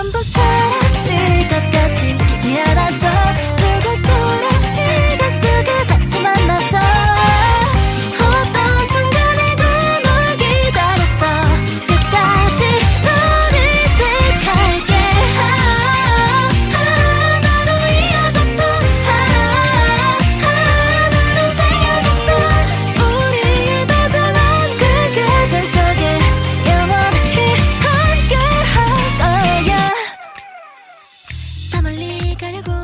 전부 사라질 것 같아 가려고